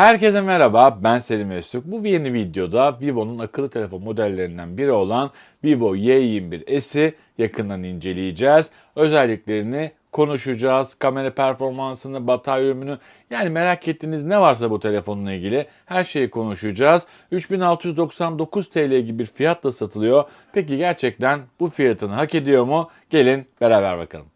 Herkese merhaba, ben Selim Öztürk. Bu yeni videoda Vivo'nun akıllı telefon modellerinden biri olan Vivo Y21s'i yakından inceleyeceğiz. Özelliklerini konuşacağız. Kamera performansını, batarya ömrünü yani merak ettiğiniz ne varsa bu telefonla ilgili her şeyi konuşacağız. 3699 TL gibi bir fiyatla satılıyor. Peki gerçekten bu fiyatını hak ediyor mu? Gelin beraber bakalım.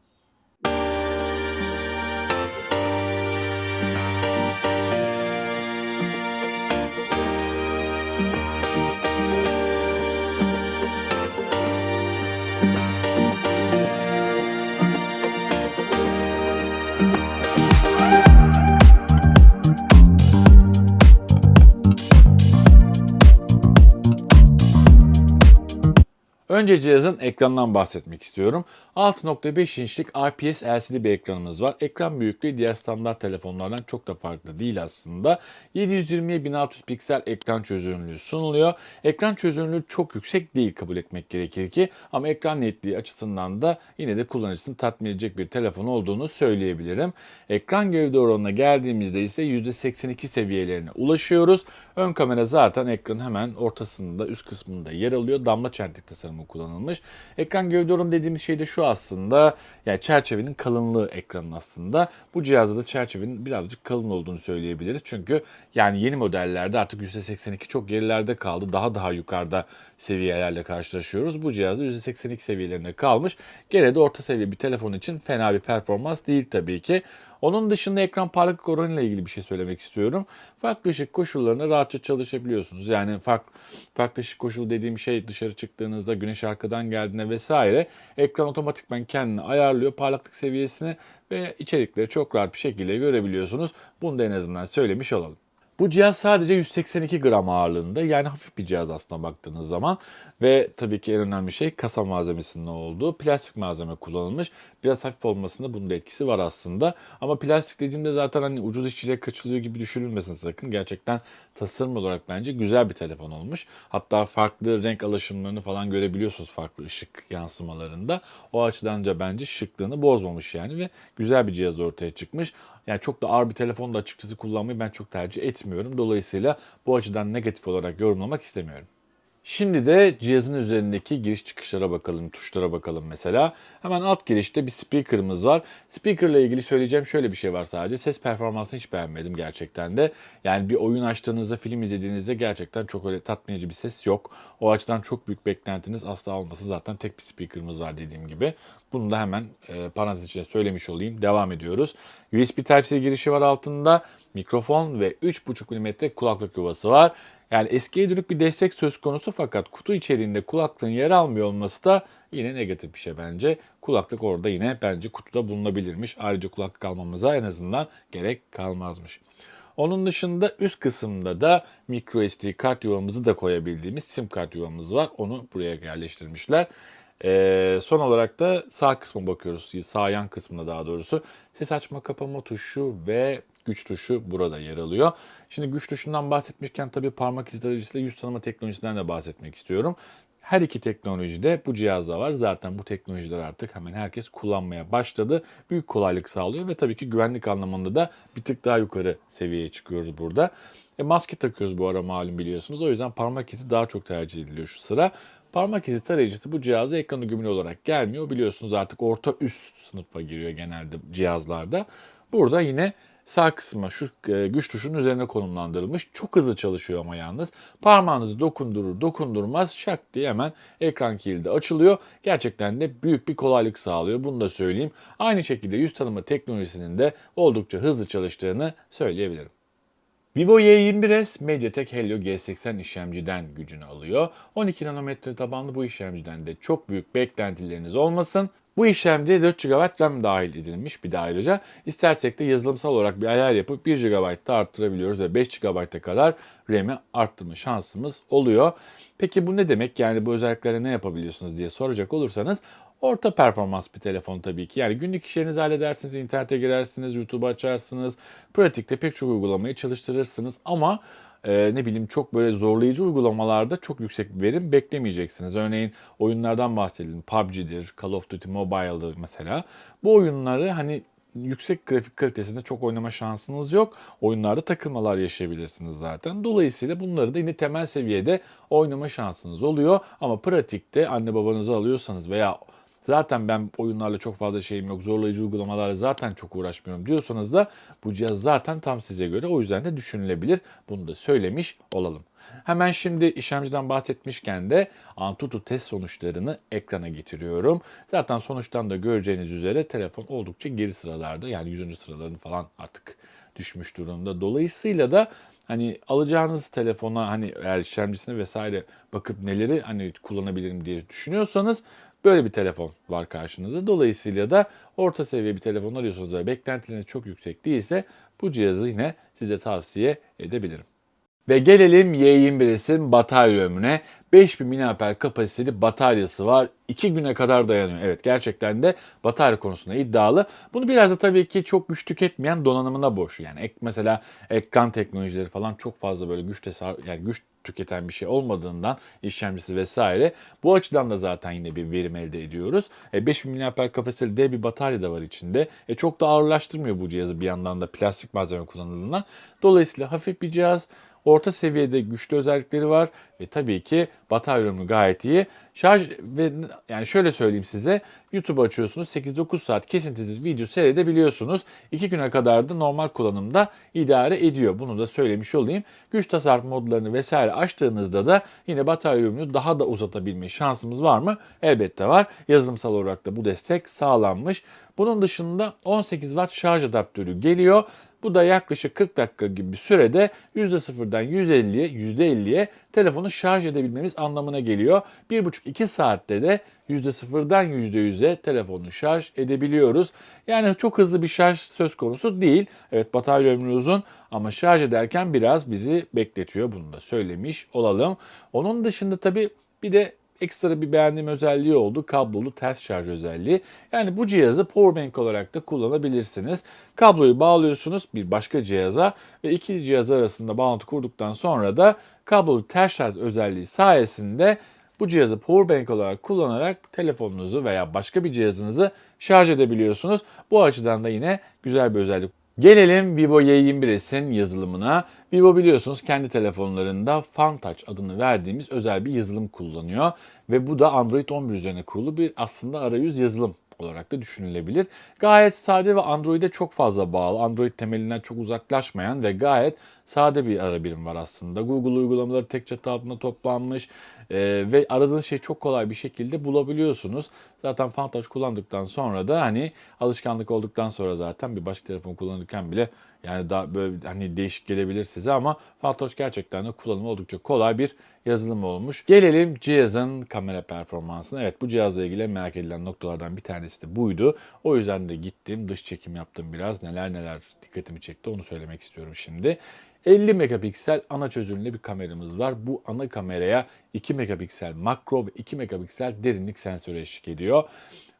Önce cihazın ekranından bahsetmek istiyorum. 6.5 inçlik IPS LCD bir ekranımız var. Ekran büyüklüğü diğer standart telefonlardan çok da farklı değil aslında. 720'ye 1600 piksel ekran çözünürlüğü sunuluyor. Ekran çözünürlüğü çok yüksek değil kabul etmek gerekir ki ama ekran netliği açısından da yine de kullanıcısını tatmin edecek bir telefon olduğunu söyleyebilirim. Ekran gövde oranına geldiğimizde ise %82 seviyelerine ulaşıyoruz. Ön kamera zaten ekranın hemen ortasında üst kısmında yer alıyor. Damla çentik tasarımı kullanılmış. Ekran gövde oranı dediğimiz şey de şu aslında. Yani çerçevenin kalınlığı ekranın aslında. Bu cihazda da çerçevenin birazcık kalın olduğunu söyleyebiliriz. Çünkü yani yeni modellerde artık %82 çok gerilerde kaldı. Daha daha yukarıda seviyelerle karşılaşıyoruz. Bu cihazda %82 seviyelerine kalmış. Gene de orta seviye bir telefon için fena bir performans değil tabii ki. Onun dışında ekran parlaklık oranıyla ilgili bir şey söylemek istiyorum. Farklı ışık koşullarında rahatça çalışabiliyorsunuz. Yani farklı, farklı ışık koşulu dediğim şey dışarı çıktığınızda güneş arkadan geldiğinde vesaire ekran otomatikman kendini ayarlıyor parlaklık seviyesini ve içerikleri çok rahat bir şekilde görebiliyorsunuz. Bunu da en azından söylemiş olalım. Bu cihaz sadece 182 gram ağırlığında yani hafif bir cihaz aslında baktığınız zaman ve tabii ki en önemli şey kasa malzemesinin olduğu plastik malzeme kullanılmış. Biraz hafif olmasında bunun da etkisi var aslında ama plastik dediğimde zaten hani ucuz işçiyle kaçılıyor gibi düşünülmesin sakın. Gerçekten tasarım olarak bence güzel bir telefon olmuş. Hatta farklı renk alaşımlarını falan görebiliyorsunuz farklı ışık yansımalarında. O açıdan da bence şıklığını bozmamış yani ve güzel bir cihaz ortaya çıkmış. Yani çok da ağır bir telefon da açıkçası kullanmayı ben çok tercih etmiyorum. Dolayısıyla bu açıdan negatif olarak yorumlamak istemiyorum. Şimdi de cihazın üzerindeki giriş çıkışlara bakalım, tuşlara bakalım mesela. Hemen alt girişte bir speaker'ımız var. Speaker ile ilgili söyleyeceğim şöyle bir şey var sadece. Ses performansını hiç beğenmedim gerçekten de. Yani bir oyun açtığınızda, film izlediğinizde gerçekten çok öyle tatmin edici bir ses yok. O açıdan çok büyük beklentiniz asla olmasın. Zaten tek bir speaker'ımız var dediğim gibi. Bunu da hemen e, parantez içinde söylemiş olayım. Devam ediyoruz. USB Type-C girişi var altında. Mikrofon ve 3.5 mm kulaklık yuvası var. Yani eskiye dönük bir destek söz konusu fakat kutu içeriğinde kulaklığın yer almıyor olması da yine negatif bir şey bence. Kulaklık orada yine bence kutuda bulunabilirmiş. Ayrıca kulaklık almamıza en azından gerek kalmazmış. Onun dışında üst kısımda da micro SD kart yuvamızı da koyabildiğimiz sim kart yuvamız var. Onu buraya yerleştirmişler. Ee, son olarak da sağ kısma bakıyoruz. Sağ yan kısmına daha doğrusu. Ses açma kapama tuşu ve güç tuşu burada yer alıyor. Şimdi güç tuşundan bahsetmişken tabii parmak tarayıcısıyla yüz tanıma teknolojisinden de bahsetmek istiyorum. Her iki teknolojide bu cihazda var. Zaten bu teknolojiler artık hemen herkes kullanmaya başladı. Büyük kolaylık sağlıyor ve tabii ki güvenlik anlamında da bir tık daha yukarı seviyeye çıkıyoruz burada. E, maske takıyoruz bu ara malum biliyorsunuz. O yüzden parmak izi daha çok tercih ediliyor şu sıra. Parmak izi tarayıcısı bu cihaza ekranı gümrü olarak gelmiyor. Biliyorsunuz artık orta üst sınıfa giriyor genelde cihazlarda. Burada yine sağ kısma şu e, güç tuşunun üzerine konumlandırılmış. Çok hızlı çalışıyor ama yalnız. Parmağınızı dokundurur dokundurmaz şak diye hemen ekran kilidi açılıyor. Gerçekten de büyük bir kolaylık sağlıyor. Bunu da söyleyeyim. Aynı şekilde yüz tanıma teknolojisinin de oldukça hızlı çalıştığını söyleyebilirim. Vivo Y21s MediaTek Helio G80 işlemciden gücünü alıyor. 12 nanometre tabanlı bu işlemciden de çok büyük beklentileriniz olmasın. Bu işlemciye 4 GB RAM dahil edilmiş bir de ayrıca. İstersek de yazılımsal olarak bir ayar yapıp 1 GB da arttırabiliyoruz ve 5 GB'a kadar RAM'i arttırma şansımız oluyor. Peki bu ne demek? Yani bu özelliklere ne yapabiliyorsunuz diye soracak olursanız Orta performans bir telefon tabii ki. Yani günlük işlerinizi halledersiniz, internete girersiniz, YouTube açarsınız. Pratikte pek çok uygulamayı çalıştırırsınız ama e, ne bileyim çok böyle zorlayıcı uygulamalarda çok yüksek bir verim beklemeyeceksiniz. Örneğin oyunlardan bahsedelim. PUBG'dir, Call of Duty Mobile'dır mesela. Bu oyunları hani yüksek grafik kalitesinde çok oynama şansınız yok. Oyunlarda takılmalar yaşayabilirsiniz zaten. Dolayısıyla bunları da yine temel seviyede oynama şansınız oluyor. Ama pratikte anne babanızı alıyorsanız veya zaten ben oyunlarla çok fazla şeyim yok, zorlayıcı uygulamalarla zaten çok uğraşmıyorum diyorsanız da bu cihaz zaten tam size göre. O yüzden de düşünülebilir. Bunu da söylemiş olalım. Hemen şimdi işlemciden bahsetmişken de Antutu test sonuçlarını ekrana getiriyorum. Zaten sonuçtan da göreceğiniz üzere telefon oldukça geri sıralarda yani 100. sıralarını falan artık düşmüş durumda. Dolayısıyla da hani alacağınız telefona hani eğer işlemcisine vesaire bakıp neleri hani kullanabilirim diye düşünüyorsanız böyle bir telefon var karşınızda. Dolayısıyla da orta seviye bir telefon arıyorsanız ve beklentileriniz çok yüksek değilse bu cihazı yine size tavsiye edebilirim. Ve gelelim Y21'in batarya ömrüne. 5000 mAh kapasiteli bataryası var. 2 güne kadar dayanıyor. Evet gerçekten de batarya konusunda iddialı. Bunu biraz da tabii ki çok güç tüketmeyen donanımına borçlu. Yani ek, mesela ekran teknolojileri falan çok fazla böyle güç tesar yani güç tüketen bir şey olmadığından işlemcisi vesaire. Bu açıdan da zaten yine bir verim elde ediyoruz. E, 5000 mAh kapasiteli dev bir batarya da var içinde. E, çok da ağırlaştırmıyor bu cihazı bir yandan da plastik malzeme kullanıldığından. Dolayısıyla hafif bir cihaz. Orta seviyede güçlü özellikleri var ve tabii ki batarya ömrü gayet iyi. Şarj ve yani şöyle söyleyeyim size YouTube açıyorsunuz 8-9 saat kesintisiz video seyredebiliyorsunuz. 2 güne kadar da normal kullanımda idare ediyor. Bunu da söylemiş olayım. Güç tasarruf modlarını vesaire açtığınızda da yine batarya ömrünü daha da uzatabilme şansımız var mı? Elbette var. Yazılımsal olarak da bu destek sağlanmış. Bunun dışında 18 Watt şarj adaptörü geliyor. Bu da yaklaşık 40 dakika gibi bir sürede %0'dan %50'ye, %50'ye telefonu şarj edebilmemiz anlamına geliyor. 1,5-2 saatte de %0'dan %100'e telefonu şarj edebiliyoruz. Yani çok hızlı bir şarj söz konusu değil. Evet batarya ömrü uzun ama şarj ederken biraz bizi bekletiyor. Bunu da söylemiş olalım. Onun dışında tabii bir de ekstra bir beğendiğim özelliği oldu. Kablolu ters şarj özelliği. Yani bu cihazı powerbank olarak da kullanabilirsiniz. Kabloyu bağlıyorsunuz bir başka cihaza ve iki cihaz arasında bağlantı kurduktan sonra da kablolu ters şarj özelliği sayesinde bu cihazı powerbank olarak kullanarak telefonunuzu veya başka bir cihazınızı şarj edebiliyorsunuz. Bu açıdan da yine güzel bir özellik. Gelelim Vivo Y21s'in yazılımına. Vivo biliyorsunuz kendi telefonlarında FunTouch adını verdiğimiz özel bir yazılım kullanıyor. Ve bu da Android 11 üzerine kurulu bir aslında arayüz yazılım olarak da düşünülebilir. Gayet sade ve Android'e çok fazla bağlı. Android temelinden çok uzaklaşmayan ve gayet sade bir ara birim var aslında. Google uygulamaları tek çatı altında toplanmış e, ve aradığınız şeyi çok kolay bir şekilde bulabiliyorsunuz. Zaten FunTouch kullandıktan sonra da hani alışkanlık olduktan sonra zaten bir başka telefon kullanırken bile yani daha böyle hani değişik gelebilir size ama FunTouch gerçekten de kullanımı oldukça kolay bir yazılım olmuş. Gelelim cihazın kamera performansına. Evet bu cihazla ilgili merak edilen noktalardan bir tanesi de buydu. O yüzden de gittim dış çekim yaptım biraz. Neler neler dikkatimi çekti onu söylemek istiyorum şimdi. 50 megapiksel ana çözünürlü bir kameramız var. Bu ana kameraya 2 megapiksel makro ve 2 megapiksel derinlik sensörü eşlik ediyor.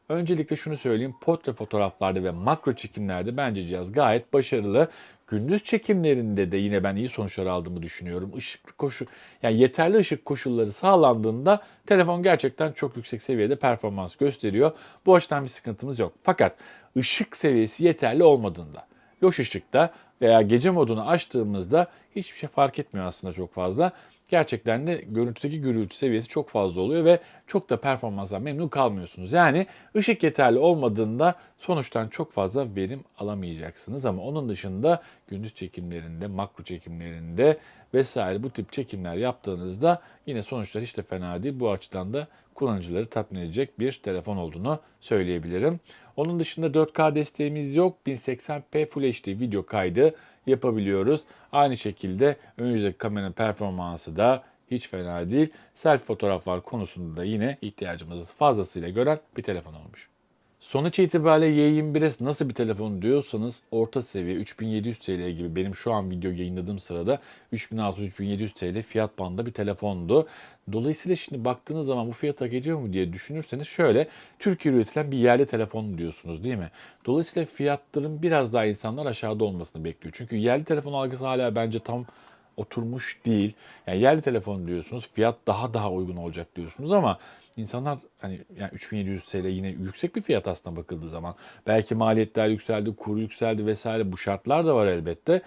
Öncelikle şunu söyleyeyim. Portre fotoğraflarda ve makro çekimlerde bence cihaz gayet başarılı. Gündüz çekimlerinde de yine ben iyi sonuçlar aldığımı düşünüyorum. Işıklı koşu yani yeterli ışık koşulları sağlandığında telefon gerçekten çok yüksek seviyede performans gösteriyor. Bu açıdan bir sıkıntımız yok. Fakat ışık seviyesi yeterli olmadığında, loş ışıkta veya gece modunu açtığımızda hiçbir şey fark etmiyor aslında çok fazla gerçekten de görüntüdeki gürültü seviyesi çok fazla oluyor ve çok da performansdan memnun kalmıyorsunuz. Yani ışık yeterli olmadığında sonuçtan çok fazla verim alamayacaksınız ama onun dışında gündüz çekimlerinde, makro çekimlerinde vesaire bu tip çekimler yaptığınızda yine sonuçlar hiç de fena değil. Bu açıdan da kullanıcıları tatmin edecek bir telefon olduğunu söyleyebilirim. Onun dışında 4K desteğimiz yok. 1080p Full HD video kaydı yapabiliyoruz. Aynı şekilde ön yüzdeki kamera performansı da hiç fena değil. Selfie fotoğraflar konusunda da yine ihtiyacımızı fazlasıyla gören bir telefon olmuş. Sonuç itibariyle Y21S nasıl bir telefon diyorsanız orta seviye 3700 TL gibi benim şu an video yayınladığım sırada 3600-3700 TL fiyat bandında bir telefondu. Dolayısıyla şimdi baktığınız zaman bu fiyat hak ediyor mu diye düşünürseniz şöyle Türkiye üretilen bir yerli telefon diyorsunuz değil mi? Dolayısıyla fiyatların biraz daha insanlar aşağıda olmasını bekliyor. Çünkü yerli telefon algısı hala bence tam oturmuş değil. Yani yerli telefon diyorsunuz, fiyat daha daha uygun olacak diyorsunuz ama insanlar hani yani 3700 TL yine yüksek bir fiyat aslında bakıldığı zaman. Belki maliyetler yükseldi, kur yükseldi vesaire bu şartlar da var elbette.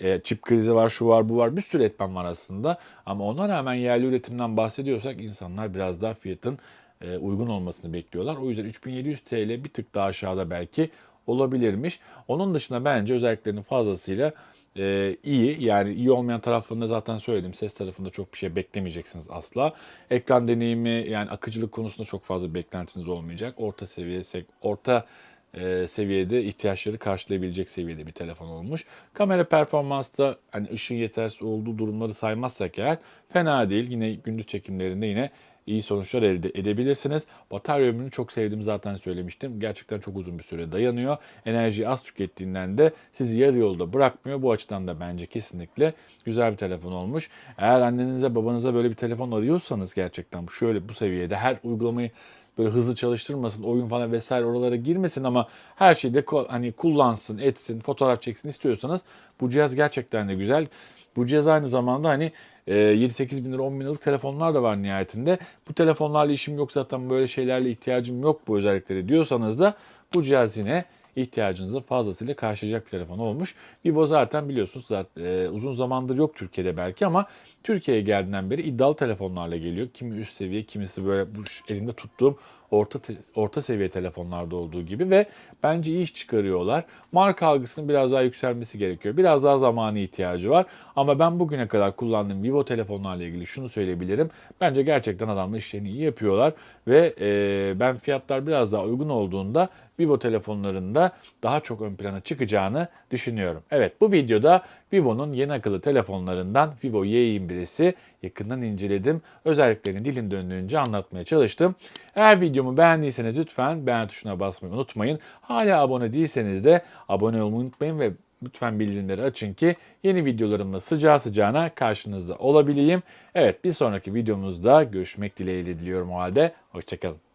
E, çip krizi var, şu var, bu var. Bir sürü etmen var aslında. Ama ona rağmen yerli üretimden bahsediyorsak insanlar biraz daha fiyatın e, uygun olmasını bekliyorlar. O yüzden 3700 TL bir tık daha aşağıda belki olabilirmiş. Onun dışında bence özelliklerinin fazlasıyla e, iyi. Yani iyi olmayan taraflarını da zaten söyledim. Ses tarafında çok bir şey beklemeyeceksiniz asla. Ekran deneyimi yani akıcılık konusunda çok fazla beklentiniz olmayacak. Orta seviye, orta e, seviyede ihtiyaçları karşılayabilecek seviyede bir telefon olmuş. Kamera performansta hani ışın yetersiz olduğu durumları saymazsak eğer fena değil. Yine gündüz çekimlerinde yine iyi sonuçlar elde edebilirsiniz. Batarya ömrünü çok sevdim zaten söylemiştim. Gerçekten çok uzun bir süre dayanıyor. Enerjiyi az tükettiğinden de sizi yarı yolda bırakmıyor. Bu açıdan da bence kesinlikle güzel bir telefon olmuş. Eğer annenize babanıza böyle bir telefon arıyorsanız gerçekten şöyle bu seviyede her uygulamayı böyle hızlı çalıştırmasın, oyun falan vesaire oralara girmesin ama her şeyde hani kullansın, etsin, fotoğraf çeksin istiyorsanız bu cihaz gerçekten de güzel. Bu cihaz aynı zamanda hani 7-8 bin lira 10 bin liralık telefonlar da var nihayetinde. Bu telefonlarla işim yok zaten böyle şeylerle ihtiyacım yok bu özellikleri diyorsanız da bu cihaz yine ihtiyacınızı fazlasıyla karşılayacak bir telefon olmuş. Vivo zaten biliyorsunuz zaten e, uzun zamandır yok Türkiye'de belki ama Türkiye'ye geldiğinden beri iddialı telefonlarla geliyor. Kimi üst seviye, kimisi böyle bu elinde tuttuğum orta orta seviye telefonlarda olduğu gibi ve bence iş çıkarıyorlar. Marka algısının biraz daha yükselmesi gerekiyor. Biraz daha zamanı ihtiyacı var. Ama ben bugüne kadar kullandığım Vivo telefonlarla ilgili şunu söyleyebilirim. Bence gerçekten adamlar işlerini iyi yapıyorlar ve e, ben fiyatlar biraz daha uygun olduğunda Vivo telefonlarında daha çok ön plana çıkacağını düşünüyorum. Evet bu videoda Vivo'nun yeni akıllı telefonlarından Vivo Y21'si yakından inceledim. Özelliklerini dilim döndüğünce anlatmaya çalıştım. Eğer videomu beğendiyseniz lütfen beğen tuşuna basmayı unutmayın. Hala abone değilseniz de abone olmayı unutmayın ve lütfen bildirimleri açın ki yeni videolarımla sıcağı sıcağına karşınızda olabileyim. Evet bir sonraki videomuzda görüşmek dileğiyle diliyorum o halde. Hoşçakalın.